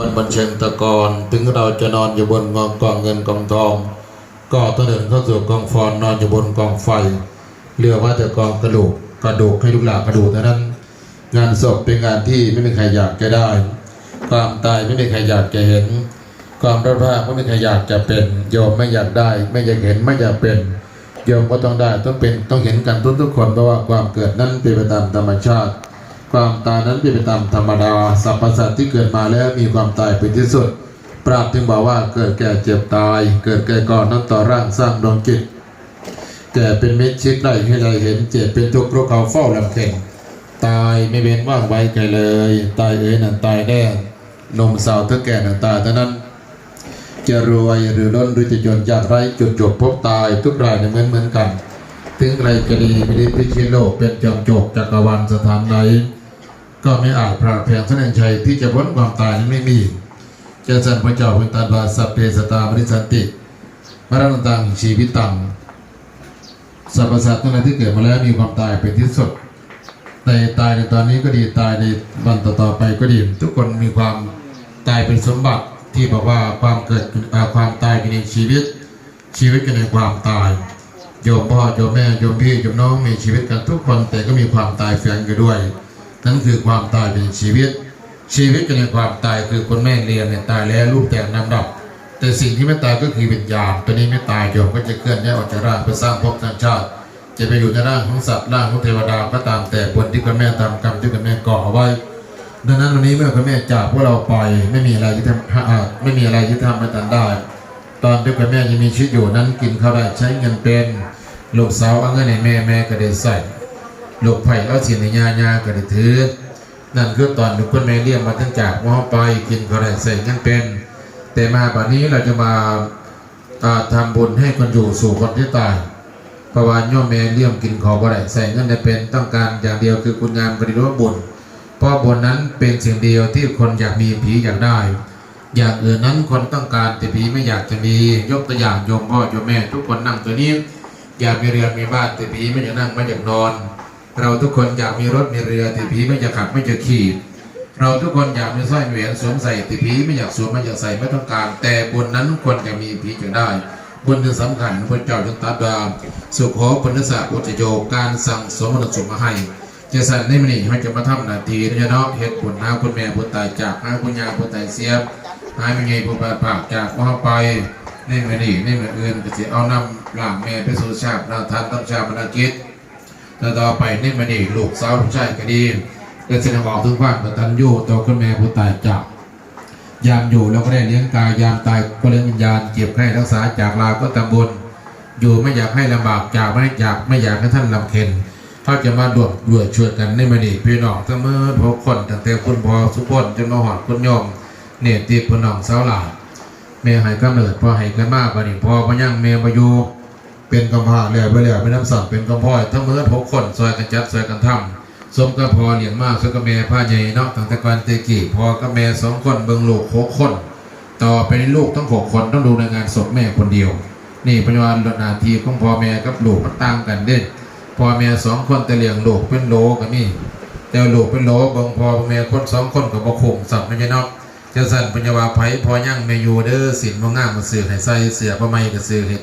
ก่อนบันเชิงตะกอนถึงเราจะนอนอยู่บนกองกองเงินกองทอง ก็ต้องเดินเข้าสู่กองฟอนนอนอยู่บนกองไฟเรียกว่าแต่กองกระดูกกระดูกให้ลูกหลานกระดูกเท่านั้น งานศพเป็นงานที่ไม่มีใครอยากจะได้ ความตายไม่มีใครอยากจะเห็น ความรักราไม่มีใครอยากจะเป็นโยมไม่อยากได้ ไม่อยากเห็นไม่อยากเป็นโยมก็ต้องได้ต้องเป็นต้องเห็นกันทุกทุกๆคนเพราะว่าความเกิดนั้นเป็นไปตามธรรมชาติ ความตายนั้นเป็นไปตามธรรมดาสรรพสัตว์ที่เกิดมาแล้วมีความตายเป็นที่สุด ปราบจึงบอกว่าเกิดแก่เจ็บตาย เกิดแก่ก่อนนั้นต่อร่างสร้างดวงจิตแก่เป็นเม็ดชิดได้ให้เราเห็นเจ็บเป็นทุกข์เพราะเขาเฝ้าลำเข่งตายไม่เว้นว่างไว้ไกลเลย ตายเอ๋ยนั่นตายแน่หนมสาวเท่าแก่นั่นตายเท่านั้น จะรวยหรือล้นหรือจะจนจากไรจุดจบพบตายทุกรายเนี่ยเหมือนเหมือนกัน ถึงใครจะดีไม่ได้พิชิตโลกเป็นจอมโจกจักรวาลสถานไหน ก็ไม่อาจพลาดแผงแสดงชัยที่จะพ้นความตายนั้นไม่มีเจ้าสันพระเจ้าเป็นตาบาสัพเพสตามริสันติมรณตังชีวิตตังสรรพสัตว์ทั้งหลายที่เกิดมาแล้วมีความตายเป็นที่สุดในตายในตอนนี้ก็ดีตายในวันต่อๆไปก็ดี ทุกคนมีความตายเป็นสมบัติที่บอกว่าความเกิดความตายเป็นในชีวิต ชีวิตกันในความตาย โยมพ่อโยมแม่โยมพี่โยมน้องมีชีวิตกันทุกคนแต่ก็มีความตายแฝงอยู่ด้วย นั่นคือความตายเป็นชีวิต ชีวิตกันในความตายคือคนแม่เรียนเนี่ยตายแล้วรูปแต่งนำดับ แต่สิ่งที่ไม่ตายก็คือวิญญาณตัวนี้ไม่ตายโยมก็จะเคลื่อนย้ายออกจากร่างเพื่อสร้างภพสร้างชาติ จะไปอยู่ในร่างของสัตว์ร่างของเทวดาก็ตามแต่ผลที่คุณแม่ทำกรรมที่คุณแม่ก่อเอาไว้ดังนั้นวันนี้เมื่อคุณแม่จากพวกเราไปไม่มีอะไรที่ทำไม่มีอะไรที่ทำให้ตันได้ ตอนที่คุณแม่ยังมีชีวิตอยู่นั้นกินข้าวได้ใช้เงินเป็นลูกสาวเอาเงินให้แม่แม่ก็ได้ใส่ ลูกไผ่เอาสินให้ยายาก็ได้ถือ นั่นคือตอนที่คุณแม่เลี้ยงมาตั้งจากว่าไปกินข้าวได้ใส่เงินเป็น แต่มาบัดนี้เราจะมาอ่าทำบุญให้คนอยู่สู่คนที่ตายเพราะว่าโยมแม่เลี้ยงกินขอบ่ได้ใส่เงินได้เป็นต้องการอย่างเดียวคือคุณงามปฏิรูปบุญเพราะบุญนั้นเป็นสิ่งเดียวที่คนอยากมีผีอยากได้ อย่างอื่นนั้นคนต้องการแต่ผีไม่อยากจะมียกตัวอย่างโยมพ่อโยมแม่ ทุกคนนั่งตัวนี้ อยากมีเรือมีบ้านแต่ผีไม่อยากนั่งไม่อยากนอน เราทุกคนอยากมีรถมีเรือต่ผีไม่อยากขับไม่อยากขี่ เราทุกคนอยากมีสร้อยมีแหวนสวมใส่ต่ผีไม่อยากสวมไม่อยากใส่ไม่ต้องการ แต่บุญนั้นคนจะมีผีจะได้บุญที่สำคัญพระเจ้าจึงตรัสว่าสุขโขปุณณสะอุจโยการสั่งสมนุสมมาให้จะสั่นในมันนี่ให้จะมาทำนาทีนะเนาะเฮ็ดผลหาคุณแม่ผู้ตายจากหาคุณยาผู้ตายเสียบหายไม่ไงผู้บาดปากจากว่าไปในมันนี่ในมันอื่นก็สิเอานำร่างแม่ไปสู่ชาตินาทานตั้งชาตินากิจ แล้วต่อไปนี่มันนี่ลูกสาวลูกชายก็ดีก็แสดงออกถึงความกตัญญูต่อคุณแม่ผู้ตายจากยามอยู่เราก็ได้เลี้ยงกายยามตายก็เลี้ยงวิญญาณเจ็บไข้รักษาจากลาก็ตำบุญอยู่ไม่อยากให้ลำบากจากไม่อยากไม่อยากให้ท่านลำเค็ญเขาจะมาดวงด้วยช่วยกันในมันนี่พี่น้องทั้งมือพกคนตั้งแต่คุณพ่อสุพจน์จนมาหอดคุณยมเนตรตีพน้องสาวหลานแม่ให้กำเนิดพอให้กันมากบัดนี้พอพยังแม่มาอยู่ เป็นกำพร้าแล้วไปแล้วไม่น้ำสับเป็นกำพ่อยทั้งมือหกคนซอยกันจัดซอยกันทำสมกับพอเลี้ยงมากสมกับแม่ผ้าใหญ่เนาะตั้งแต่ก่อนเตกีพอกับแม่สองคนเบิงลูกหกคน ต่อไปในลูกทั้งหกคนต้องดูในงานศพแม่คนเดียว นี่ปัจจุบันนาทีของพ่อแม่กับลูกมันต่างกันเด่นพ่อแม่สองคนแต่เลี้ยงลูกเป็นโลกันนี่แต่ลูกเป็นโลเบิงพ่อแม่คนสองคนกับบ่คงสับไม่ใช่เนาะจะสั่นปัญญาวาไผพอยั่งแม่อยู่เด้อสินบ่งามมาซื้อให้ใส่เสือบ่ใหม่ก็ซื้อให้